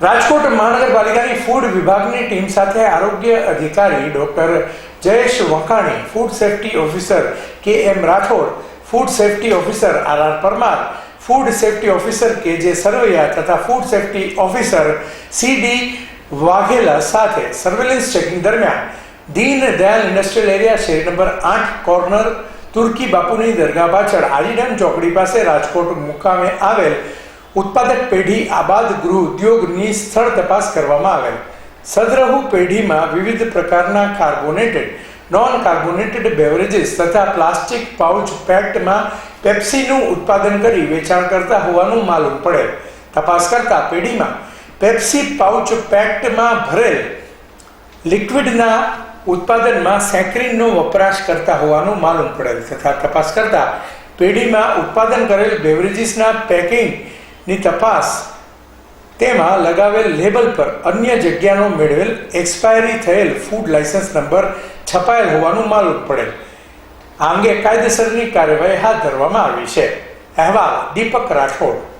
રાજકોટ મહાનગરપાલિકાની ફૂડ વિભાગની ટીમ સાથે આરોગ્ય અધિકારી doctor Jayesh Vakhani food safety officer K M Rathod food safety officer R R Parmar food safety officer K J Sarvaiya તથા food safety officer C D Vaghela સાથે surveillance checking દરમિયાન Deen Dayal industrial area share number આઠ corner તુર્કી બાપુની દરગાહ પાછળ આજીડમ ચોકડી પાસે રાજકોટ મુકામે આવેલ ઉત્પાદક પેઢી આબાદ ગૃહ ઉદ્યોગની સ્થળ તપાસ કરવામાં આવેલ. સદરહુ પેઢીમાં વિવિધ પ્રકારના કાર્બોનેટેડ નોન કાર્બોનેટેડ બેવરેજીસ તથા પ્લાસ્ટિક પાઉચ પેક્ટમાં પેપ્સીનું ઉત્પાદન કરી વેચાણ કરતા હોવાનું માલુમ પડે તપાસ કરતા પેઢીમાં પેપ્સી પાઉચ પેક્ટમાં ભરેલ લિક્વિડના ઉત્પાદનમાં સેક્રીનનો વપરાશ કરતા હોવાનું માલુમ પડેલ. તથા તપાસ કરતા પેઢીમાં ઉત્પાદન કરેલ બેવરેજીસના પેકિંગની તપાસ તેમાં લગાવેલ લેબલ પર અન્ય જગ્યાનો મેળવેલ એક્સપાયરી થયેલ ફૂડ લાયસન્સ નંબર છપાયેલ હોવાનું માલુમ પડેલ આ અંગે કાયદેસરની કાર્યવાહી હાથ ધરવામાં આવી છે. અહેવાલ દીપક રાઠોડ.